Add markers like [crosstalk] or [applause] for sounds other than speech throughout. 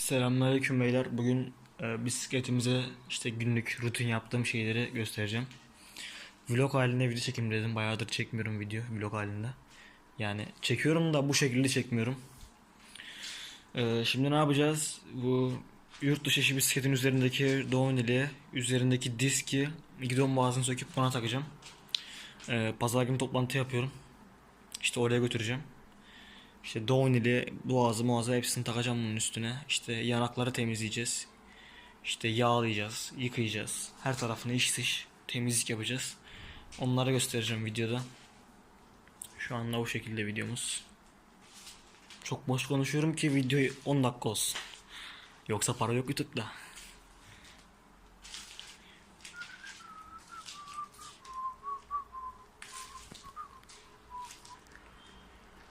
Selamünaleyküm beyler. Bugün e, bisikletimize işte günlük rutin yaptığım şeyleri göstereceğim. Vlog halinde video çekim dedim. Bayağıdır çekmiyorum video vlog halinde. Yani çekiyorum da bu şekilde çekmiyorum. E, şimdi ne yapacağız? Bu yurt dışı işi bisikletin üzerindeki Downhill'i, üzerindeki diski, gidon boğazını söküp bana takacağım. E, Pazar günü toplantı yapıyorum. İşte oraya götüreceğim. İşte Downhill'i, boğazı, muazı hepsini takacağım bunun üstüne. İşte yanakları temizleyeceğiz. İşte yağlayacağız, yıkayacağız. Her tarafını iç dış temizlik yapacağız. Onları göstereceğim videoda. Şu anda bu şekilde videomuz. Çok boş konuşuyorum ki video 10 dakika olsun. Yoksa para yok YouTube'da.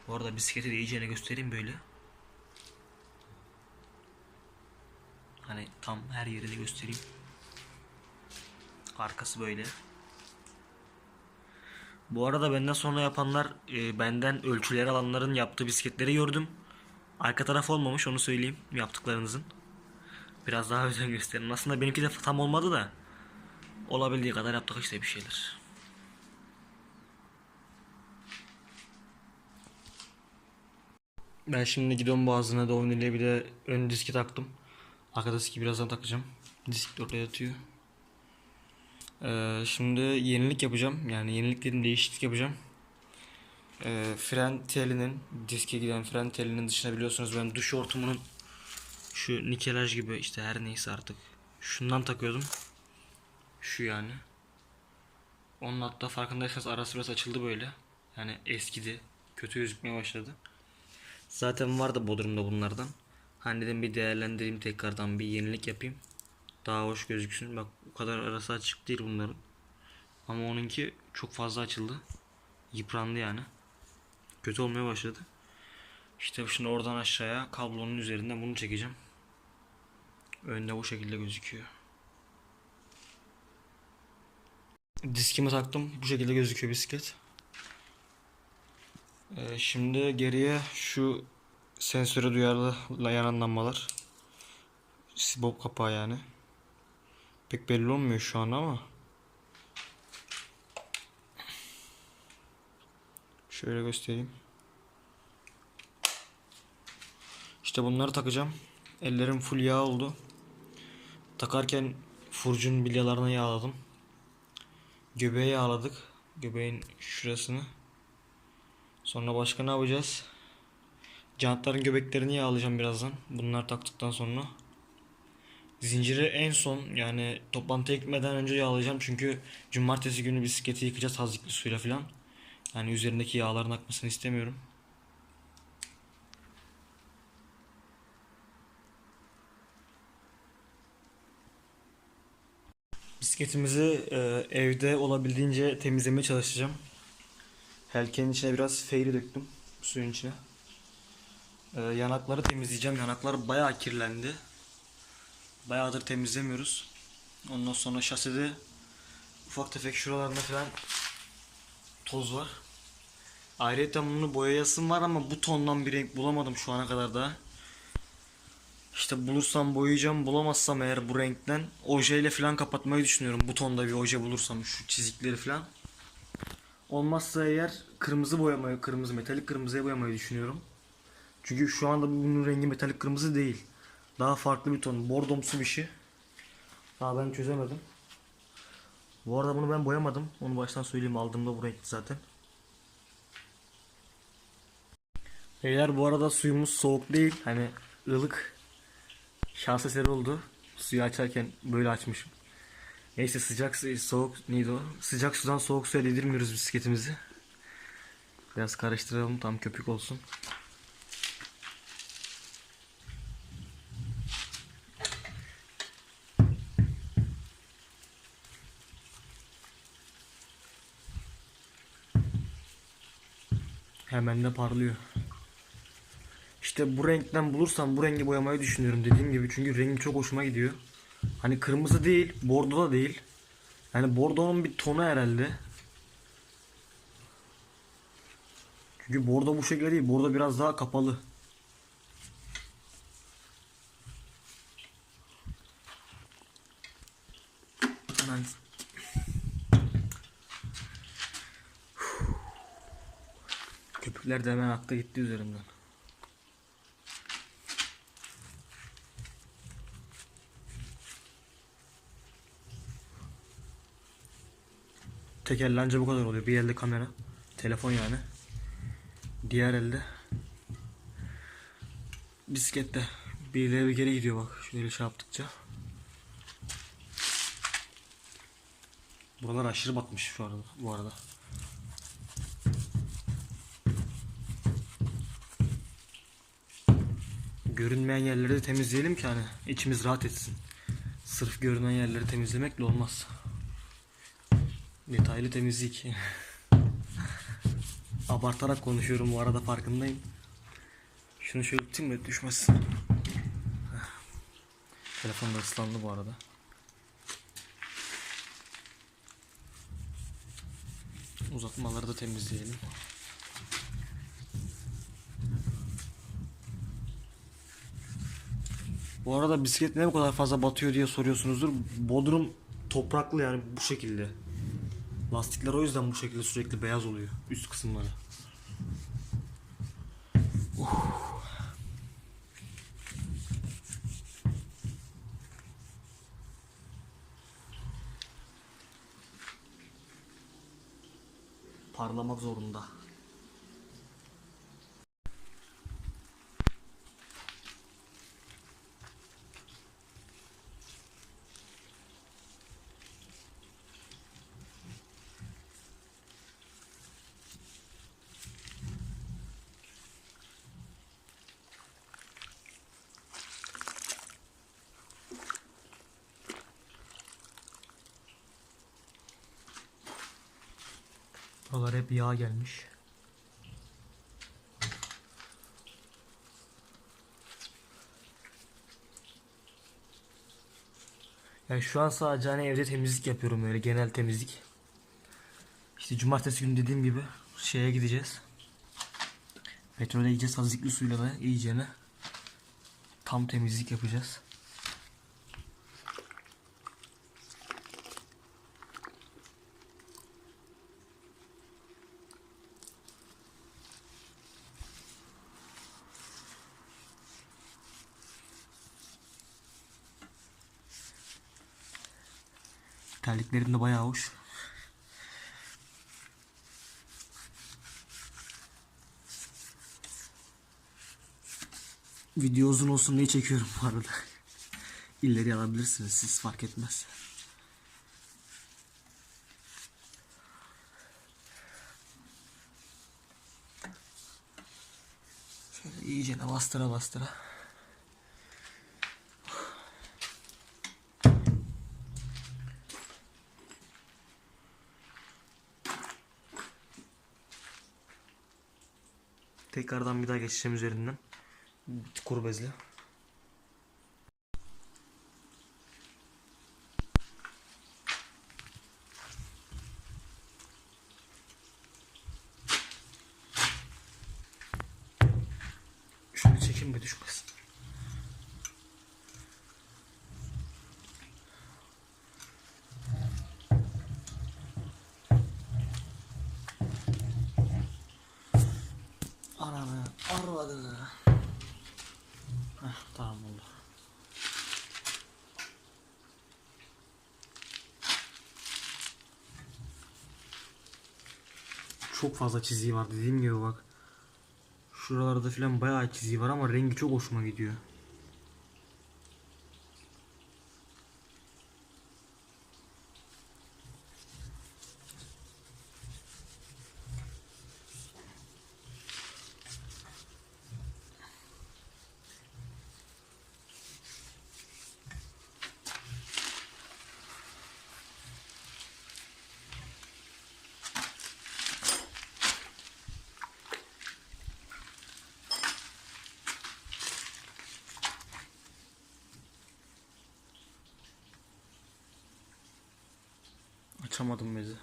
Bu arada bisikleti de iyicene göstereyim böyle. Hani tam her yerini göstereyim. Arkası böyle. Bu arada benden sonra yapanlar e, benden ölçüleri alanların yaptığı bisikletleri gördüm. Arka taraf olmamış onu söyleyeyim yaptıklarınızın. Biraz daha [laughs] özen gösterin. Aslında benimki de tam olmadı da olabildiği kadar yaptık işte bir şeyler. Ben şimdi gidon boğazına da ile bir de ön diski taktım. Arka diski birazdan takacağım. Disk de orada yatıyor. Ee, şimdi yenilik yapacağım. Yani yenilik dedim değişiklik yapacağım. Ee, fren telinin diske giden fren telinin dışına biliyorsunuz ben duş hortumunun şu nikelaj gibi işte her neyse artık şundan takıyordum. Şu yani. Onun hatta farkındaysanız arası biraz açıldı böyle. Yani eskidi. Kötü gözükmeye başladı. Zaten vardı Bodrum'da bunlardan. Hani dedim bir değerlendireyim tekrardan bir yenilik yapayım. Daha hoş gözüksün. Bak o kadar arası açık değil bunların. Ama onunki çok fazla açıldı. Yıprandı yani. Kötü olmaya başladı. İşte şimdi oradan aşağıya kablonun üzerinden bunu çekeceğim. Önde bu şekilde gözüküyor. Diskimi taktım. Bu şekilde gözüküyor bisiklet. Ee, şimdi geriye şu sensöre duyarlı yanan lambalar. Sibop kapağı yani. Pek belli olmuyor şu an ama. Şöyle göstereyim. İşte bunları takacağım. Ellerim full yağ oldu. Takarken furcun bilyalarını yağladım. Göbeği yağladık. Göbeğin şurasını. Sonra başka ne yapacağız? Jantların göbeklerini yağlayacağım birazdan. Bunlar taktıktan sonra. Zinciri en son yani toplantıya gitmeden önce yağlayacağım. Çünkü cumartesi günü bisikleti yıkayacağız tazikli suyla falan. Yani üzerindeki yağların akmasını istemiyorum. Bisikletimizi e, evde olabildiğince temizlemeye çalışacağım. Helkenin içine biraz feyri döktüm. Suyun içine. Ee, yanakları temizleyeceğim. Yanaklar bayağı kirlendi. Bayağıdır temizlemiyoruz. Ondan sonra şasede ufak tefek şuralarında falan toz var. Ayrıca bunu boyayasım var ama bu tondan bir renk bulamadım şu ana kadar da. İşte bulursam boyayacağım bulamazsam eğer bu renkten ojeyle falan kapatmayı düşünüyorum. Bu tonda bir oje bulursam şu çizikleri falan. Olmazsa eğer kırmızı boyamayı, kırmızı metalik kırmızıya boyamayı düşünüyorum. Çünkü şu anda bunun rengi metalik kırmızı değil. Daha farklı bir ton, bordomsu bir şey. Daha ben çözemedim. Bu arada bunu ben boyamadım. Onu baştan söyleyeyim aldığımda bu renkti zaten. Beyler bu arada suyumuz soğuk değil. Hani ılık. Şans eseri oldu. Suyu açarken böyle açmışım. Neyse sıcak soğuk neydi o? Sıcak sudan soğuk suya yedirmiyoruz bisikletimizi. Biraz karıştıralım tam köpük olsun. Hemen de parlıyor. İşte bu renkten bulursam bu rengi boyamayı düşünüyorum dediğim gibi çünkü rengi çok hoşuma gidiyor. Hani kırmızı değil, bordo da değil. Yani bordonun bir tonu herhalde. Çünkü bordo bu şekilde değil. Bordo biraz daha kapalı. Hemen Köpükler de hemen akla gitti üzerimden. Tek elle anca bu kadar oluyor. Bir elde kamera. Telefon yani. Diğer elde bisiklette bir ileri bir geri gidiyor bak. Şöyle şey yaptıkça. Buralar aşırı batmış şu arada bu arada. Görünmeyen yerleri de temizleyelim ki hani içimiz rahat etsin. Sırf görünen yerleri temizlemekle olmaz. Detaylı temizlik. [laughs] Abartarak konuşuyorum bu arada farkındayım. Şunu şöyle tutayım da düşmesin. Telefon da ıslandı bu arada. Uzatmaları da temizleyelim. Bu arada bisiklet ne bu kadar fazla batıyor diye soruyorsunuzdur. Bodrum topraklı yani bu şekilde. Lastikler o yüzden bu şekilde sürekli beyaz oluyor üst kısımları. Parlamak zorunda. Buralar hep yağ gelmiş. Yani şu an sadece hani evde temizlik yapıyorum öyle genel temizlik. İşte cumartesi günü dediğim gibi şeye gideceğiz. Petrole gideceğiz hazırlıklı suyla da iyicene tam temizlik yapacağız. Terliklerim de bayağı hoş. Video uzun olsun diye çekiyorum bu arada. İleri alabilirsiniz siz fark etmez. Şöyle iyice bastıra bastıra. Tekrardan bir daha geçeceğim üzerinden. Kuru bezle. Şunu çekeyim mi düşmesin. Ananı arvadını. Heh, tamam oldu. Çok fazla çiziği var dediğim gibi bak. Şuralarda filan bayağı çiziği var ama rengi çok hoşuma gidiyor. Açamadım bezi.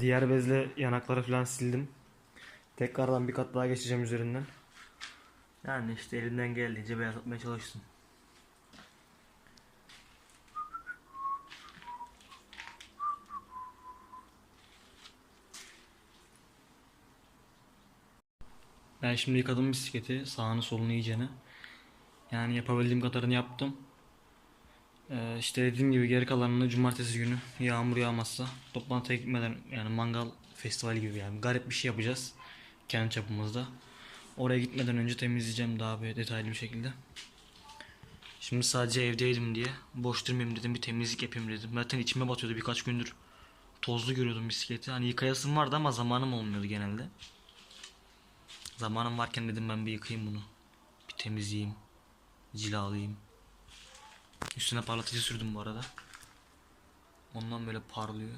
Diğer bezle yanakları falan sildim. Tekrardan bir kat daha geçeceğim üzerinden. Yani işte elimden geldiğince beyazlatmaya çalıştım. Ben şimdi yıkadım bisikleti sağını solunu iyicene. Yani yapabildiğim kadarını yaptım. Ee, işte dediğim gibi geri kalanını cumartesi günü yağmur yağmazsa toplantıya gitmeden yani mangal festivali gibi yani garip bir şey yapacağız kendi çapımızda. Oraya gitmeden önce temizleyeceğim daha bir detaylı bir şekilde. Şimdi sadece evdeydim diye boş durmayayım dedim bir temizlik yapayım dedim. Zaten içime batıyordu birkaç gündür tozlu görüyordum bisikleti. Hani yıkayasım vardı ama zamanım olmuyordu genelde. Zamanım varken dedim ben bir yıkayayım bunu. Bir temizleyeyim. Cilalayayım. Üstüne parlatıcı sürdüm bu arada. Ondan böyle parlıyor.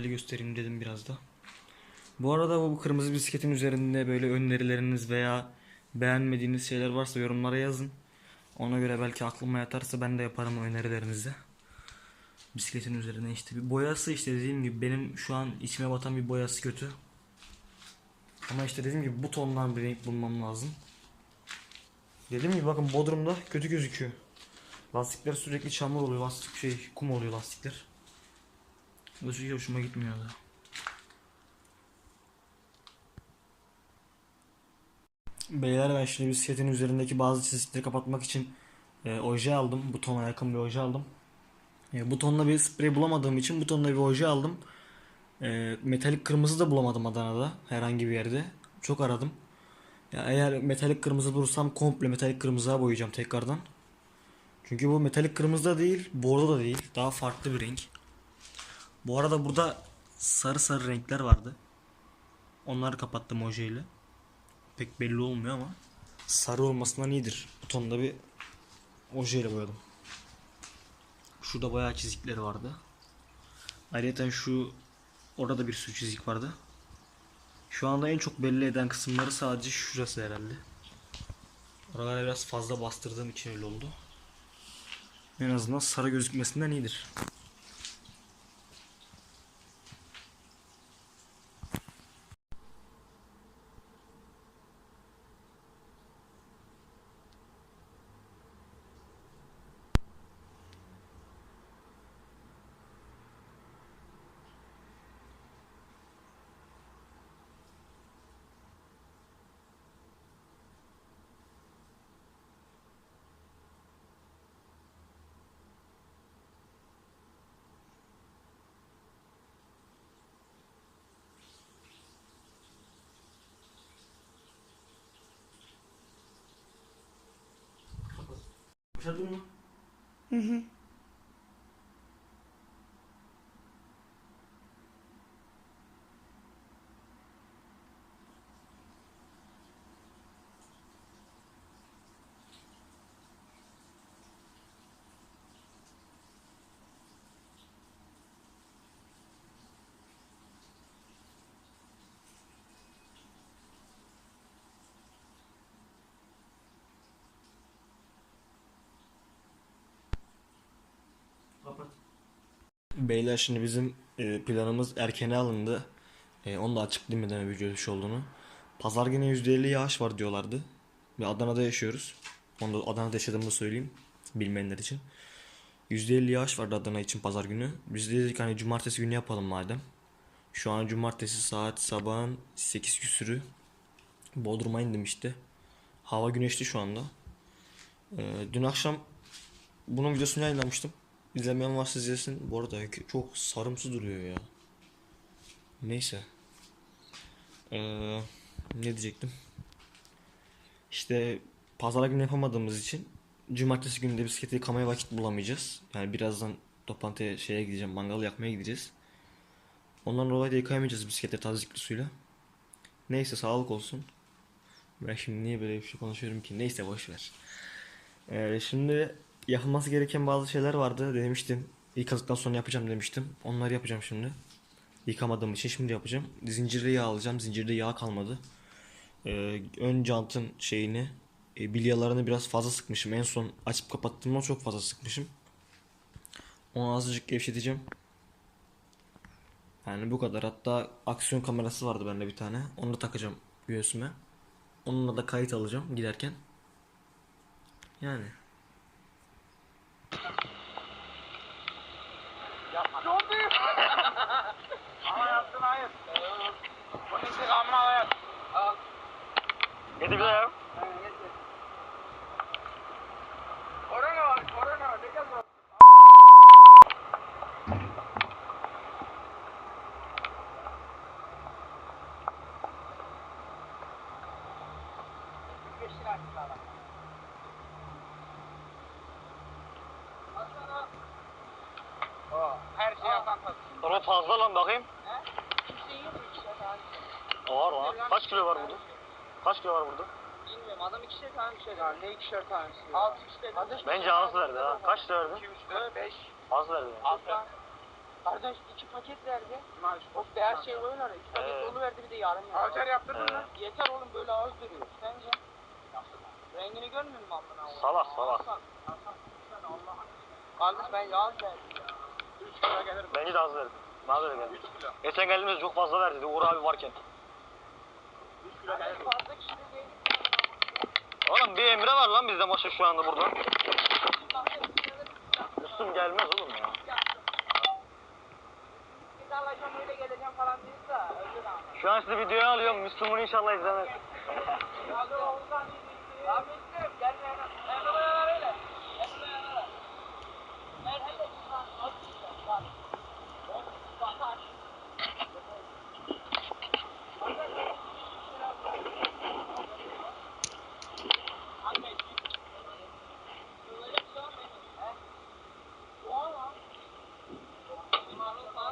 Detaylı göstereyim dedim biraz da. Bu arada bu kırmızı bisikletin üzerinde böyle önerileriniz veya beğenmediğiniz şeyler varsa yorumlara yazın. Ona göre belki aklıma yatarsa ben de yaparım önerilerinizi. Bisikletin üzerine işte bir boyası işte dediğim gibi benim şu an içime batan bir boyası kötü. Ama işte dediğim gibi bu tondan bir renk bulmam lazım. Dediğim gibi bakın Bodrum'da kötü gözüküyor. Lastikler sürekli çamur oluyor, lastik şey kum oluyor lastikler. Bu şey hoşuma gitmiyor da. Beyler ben şimdi bisikletin üzerindeki bazı çizikleri kapatmak için e, oje aldım. Butona yakın bir oje aldım. E, butonla bir sprey bulamadığım için butonla bir oje aldım. E, metalik kırmızı da bulamadım Adana'da herhangi bir yerde. Çok aradım. Ya eğer metalik kırmızı bulursam komple metalik kırmızıya boyayacağım tekrardan. Çünkü bu metalik kırmızı da değil, bordo da değil. Daha farklı bir renk. Bu arada burada sarı sarı renkler vardı. Onları kapattım ojeyle. Pek belli olmuyor ama sarı olmasından iyidir. Bu tonda bir ojeyle boyadım. Şurada bayağı çizikleri vardı. Ayrıca şu orada bir sürü çizik vardı. Şu anda en çok belli eden kısımları sadece şurası herhalde. Oralara biraz fazla bastırdığım için öyle oldu. En azından sarı gözükmesinden iyidir. já de. Uhum. Beyler şimdi bizim e, planımız erkene alındı. E, onu da açıklayayım neden bir şey olduğunu. Pazar günü %50 yağış var diyorlardı. Ve Adana'da yaşıyoruz. Onu da Adana'da yaşadığımı söyleyeyim. Bilmeyenler için. %50 yağış vardı Adana için pazar günü. Biz de dedik hani cumartesi günü yapalım madem. Şu an cumartesi saat sabahın 8 küsürü. Bodrum'a indim işte. Hava güneşli şu anda. E, dün akşam bunun videosunu yayınlamıştım. İzlemeyen varsa izlesin. Bu arada çok sarımsı duruyor ya. Neyse. Ee, ne diyecektim? İşte pazar günü yapamadığımız için cumartesi günü de bisikleti yıkamaya vakit bulamayacağız. Yani birazdan toplantıya şeye gideceğim, mangal yakmaya gideceğiz. Ondan dolayı da yıkayamayacağız bisikleti tazikli suyla. Neyse sağlık olsun. Ben şimdi niye böyle bir şey konuşuyorum ki? Neyse boş ver. Ee, şimdi yapılması gereken bazı şeyler vardı demiştim. Yıkadıktan sonra yapacağım demiştim. Onları yapacağım şimdi. Yıkamadığım için şimdi yapacağım. Zincirli yağ alacağım. Zincirde yağ kalmadı. Ee, ön jantın şeyini e, bilyalarını biraz fazla sıkmışım. En son açıp kapattığımda çok fazla sıkmışım. Onu azıcık gevşeteceğim. Yani bu kadar. Hatta aksiyon kamerası vardı bende bir tane. Onu da takacağım göğsüme. Onunla da kayıt alacağım giderken. Yani. Çok büyük. Ama yaptın hayır. Bunun intikamını alayım. Al. Yedi bir ya. Korona var, korona var. Ne kadar Her şey yapan. Ama fazla lan bakayım. Kimse yok mu ikişer tane? Var var. Kaç kilo var burada? Kaç kilo var burada? Bilmiyorum adam ikişer tane bir şey dedi. Ya ne ikişer tanesi? Altı üç dedi. Kardeş, Bence az verdi ha. Kaç lira verdi? 2, 3, 4, 5. Az verdi. Altı. Kardeş iki paket verdi. O her şey böyle öyle. İki paket Ee. dolu verdi bir de yarım verdi. Alçer yaptırdın Ee. mı? Yeter oğlum böyle ağız duruyor. Sence? Rengini görmüyor musun amına koyayım? Salak, salak. Kardeş ben yağız verdim ya. 3 kilo gelir mi? Bence de az verdi. Bana da öyle geldi. 3 kilo. Geçen geldiğimizde çok fazla verdi. Uğur abi varken. 3 kilo gelir mi? Fazla kişi de değil. Oğlum bir Emre var lan bizde maşa şu anda burada. Müslüm gelmez oğlum ya. Şu an sizi videoya alıyorum. Müslüm bunu inşallah izlemez. Ya bekliyorum gel gel. Ben de bayağı öyle. De bayağı öyle. Ben hele çıkan az çıkan var. O bakar.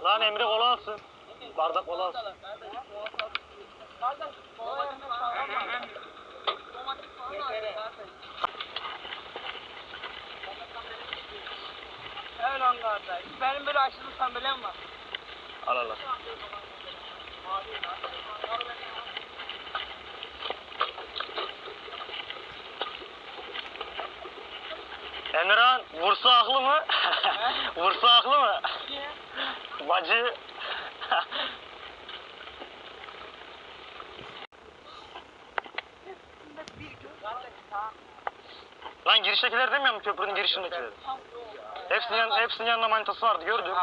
Lan Emre kola alsın. Bardak kola alsın. Kola. Domates falan lan kardeş. Benim böyle açılı sandalyen var. Al al al. Emirhan vursa haklı mı? [laughs] vursa haklı mı? Bacı. Lan giriştekiler demiyor mu köprünün girişindekiler? Tam yok. Hepsinin, yan, hepsinin yanında manitası vardı gördüm.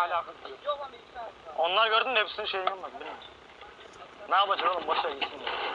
Onlar gördüm de hepsinin şeyini bilmiyorum. Ne yapacak oğlum boşver gitsin ya.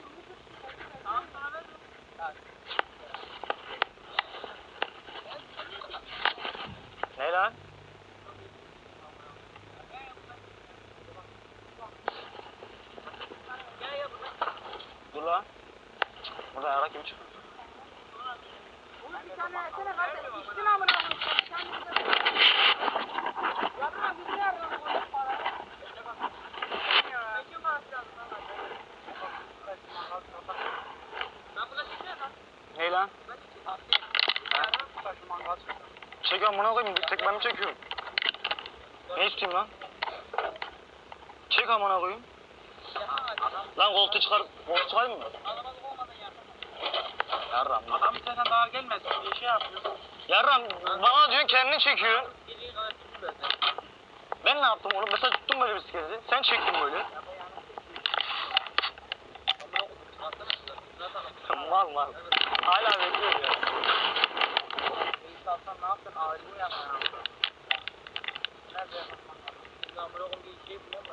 çekiyorum? Ne istiyorsun lan? Çek amına koyayım. Lan koltuğu çıkar. Koltuğu çıkarayım mı? Yarram. Adam senden daha gelmez. Bir şey yapıyor. Yarram bana diyorsun kendini böyle. Ben ne yaptım onu? Mesela tuttum böyle bisikleti. Sen çektin böyle. mal mal. Hala bekliyor ya. Alsan ne yaptın? Ağacını yapma ya. Nerede yapma? Buradan bırakın bir şey bulamıyorum.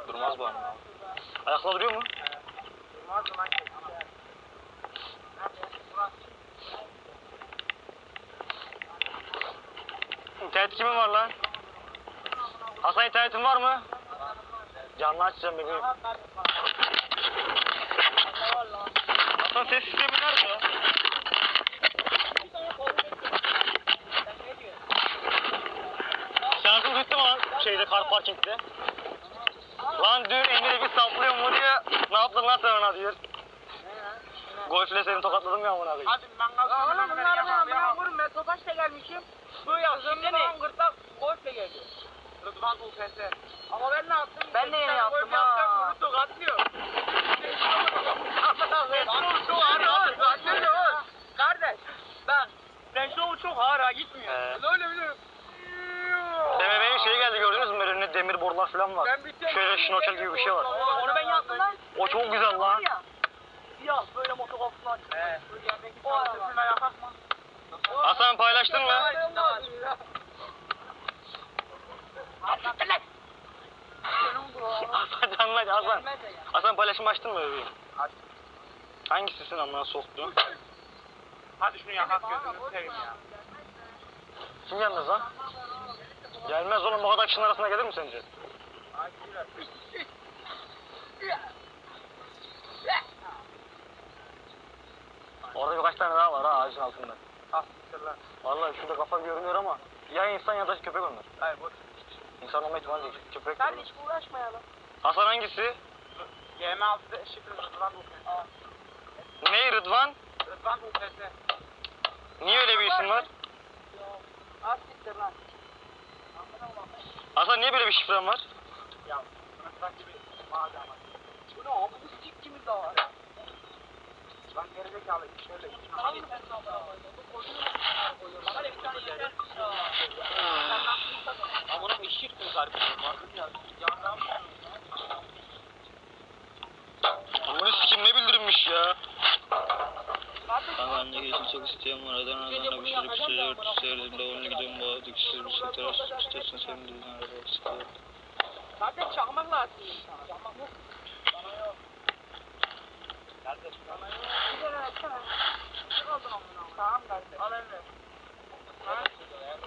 Durmaz bu ama. Ayakta duruyor mu? Durmaz mı lan? İnternet kimin var lan? Hasan internetin var mı? Canlı açacağım bebeğim. Hasan ses sistemi nerede? Şeyde kar parkingde. Lan diyor Emir'e bir saplıyor mu diye. Ne yaptın lan sen ona diyor. Golfle seni tokatladım ya amına koyayım. Hadi mangal Oğlum bunlar ne amına ben Tofaş'ta gelmişim. Bu yaptım değil mi? Gırtlak golfle geldi. Rıdvan UFS. Ama ben ne yaptım? Ben de yeni yaptım ha. Bunu tokatlıyor. Kardeş ben Range Rover çok ağır ha gitmiyor. Öyle biliyorum. BMW'nin şeyi geldi gördünüz mü? Önünde demir borular falan var. Ben tek- Şöyle şnokel gibi bir şey var. Onu ben yaptım lan. O çok güzel lan. Ya böyle motor kapısını aç. He. O araba. yapak mı? Hasan paylaştın mı? Hasan canlı Hasan. Hasan paylaşım açtın mı bebeğim? Açtım. Hangisisin amına soktu? Hadi şunu yapak gözünü seveyim ya. Kim gelmez lan? Gelmez oğlum bu kadar kişinin arasına gelir mi sence? Orada birkaç tane daha var ha ağacın altında. Ah siktir lan. Vallahi şurada kafa görünüyor ama ya insan ya da köpek onlar. Hayır boş. İnsan olma ihtimali değil. Köpek. Sen hiç uğraşmayalım. Hasan hangisi? YM6'da şifre Rıdvan UFS. Ne Rıdvan? Rıdvan UFS. Niye öyle bir isim var? Az siktir lan. Hasan niye böyle bir şifren var? Ya bir mağaza ama. Bu ne abi bu sik kimi de var. Lan gerizekalı şöyle. Amına eşittir kardeşim. Bakın ya. Yandan Bunu sikim ne bildirilmiş ya? Kanka anne geçim çok isteyen var. Adana'dan da bir sürü kişi dört seyredimde oyunu gidiyorum. Bazı kişi bir şey teras istersen senin dediğin araba sıkıyor. Zaten çakmak lazım. Çakmak yok. Bana yok. Kardeşim. Bana yok. Bir tane versene. Ne aldın amına? Tamam kardeş. Al. Ha?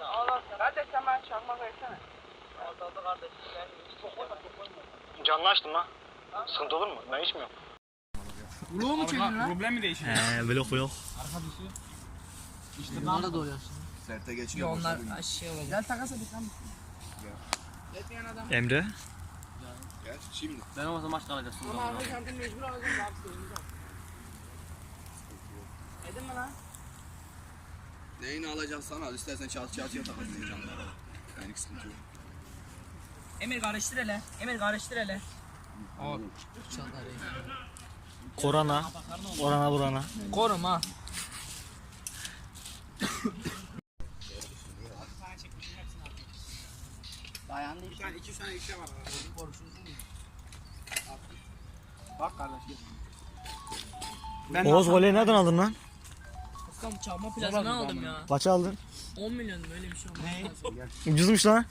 Al sen. Kardeş sen bana çakmak versene. Al al kardeş. Canlı açtım ha. Sıkıntı olur mu? Ben içmiyorum. Vlogu mu çekiyorsun lan? Problem mi değişiyor? He vlog vlog. Serte geçiyor. Onlar aşağı olacak. Gel takas lan. Emre. Gel şimdi. Ben o zaman maç kalacaksın. Ama arka şantını mecbur alacağım. Daha Edin mi lan? Neyini alacaksın sana al. İstersen çat çatıya takarsın heyecanlara. Yani sıkıntı yok. Emir karıştır hele. Emir karıştır hele. Korana. Orana burana. Korum Yani iki tane işe var. Bak kardeşim. Oğuz voleyi nereden aldın lan? Ustam çalma plazını aldım ya. Kaç aldın? 10 milyon böyle bir şey olmaz. Ucuzmuş lan.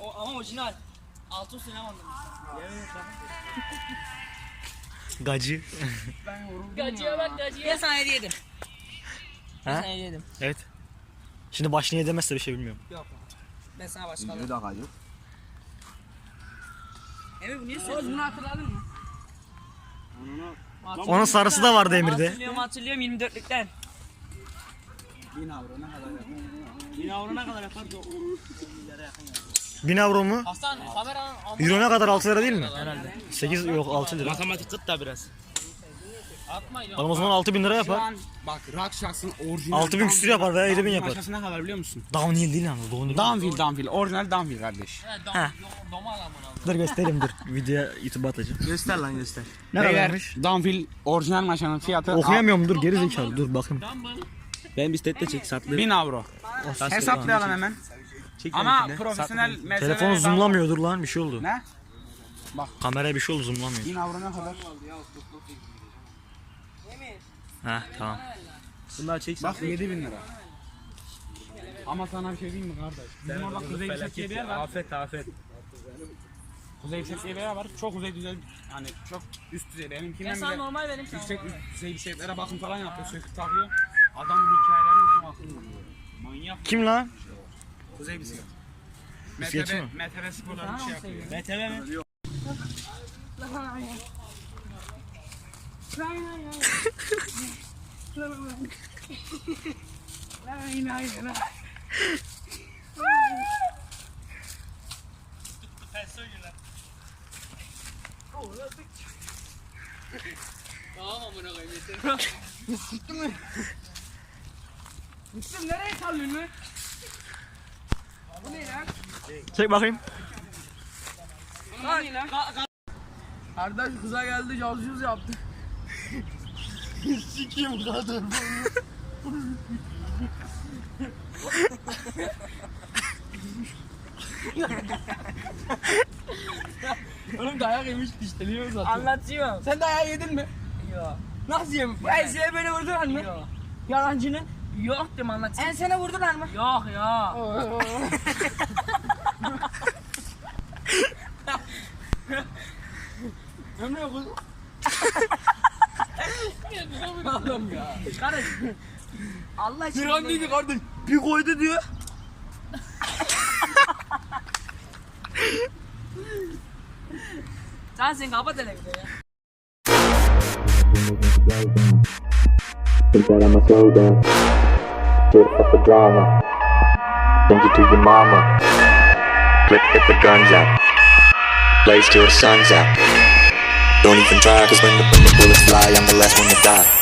O ama orijinal. Altın sene aldım. Gacı. Gacıya bak gacıya. Ben sana hediye yedim. Ben sana hediye yedim. Evet. Şimdi baş niye demezse bir şey bilmiyorum. Yok. Ben sana başka Bir alırım. daha kayıyor. Emir bu niye söylüyorsun? Bunu hatırladın mı? Onun sarısı da vardı Emir'de. Hatırlıyorum hatırlıyorum 24'lükten. 1000 avro ne kadar yapar? 1000 avro ne kadar yapar? 1000 avro mu? Hasan kameranın Euro ne kadar 6 lira değil mi? Herhalde. 8 yok 6 lira. Matematik kıt da biraz. Oğlum o zaman 6000 lira Şu yapar. an bak rock şahsın orijinal. 6000 küsür yapar veya 7000 yapar. Aşağısı ne kadar biliyor musun? Downhill değil ama. Downhill. Downhill Downhill. Orijinal Downhill kardeş. Dur göstereyim dur. [laughs] Videoya YouTube'a atacağım. Göster lan göster. Ne kadarmış? Downhill orijinal maşanın fiyatı Okuyamıyorum dur geri zekalı dur bakayım. Ben bistette çek satlı. 1000 avro. Hesaplayalım hemen. Ama profesyonel meselelere Telefonu zoomlamıyordur lan bir şey oldu. Ne? Kameraya bir şey oldu zoomlamıyor. 1000 avro ne kadar? Ha tamam. Bunlar çek Bak 7000 lira. Ama sana bir şey diyeyim mi kardeş? Bizim orada Kuzey Yüksek diye bir yer var. Afet afet. Kuzey Yüksek diye bir yer var. Çok kuzey düzey, hani çok üst düzey. Ben Benimkinden bile normal vereyim sana. yüksek düzey yükseklere bakım falan yapıyor. Söküp takıyor. Adamın hikayelerini izliyorum aklım. Manyak. Kim lan? Kuzey. Bisikletçi MTB? MTB sporları bir şey yapıyor. BTV mi? Nein, nein, nein. Her söylüyorlar. Tamam amına koyayım yeter. Bitti mi? Bitti nereye lan? Bu? Çek bakayım. Bu ne lan? Kıza geldi, yazıyoruz yaptık. Sikiyim kadın. Oğlum dayak yemiş dişleniyor zaten. Anlatıyorum. Sen dayak yedin mi? Yok. Nasıl yemiş? Ben size böyle vurdular mı? Yok. Yalancının. Yok diyorum anlatayım. Ensene vurdular mı? Yok yok. Kardeş. Allah için. Miran dedi kardeş. Bir koydu diyor. Sen sen kapat hele bir de ya. Think that I'ma. Get up the drama. Send you to your mama. Click, get the guns out. Blaze till the sun's out. Don't even try, cause when the, when the bullets fly, I'm the last one to die.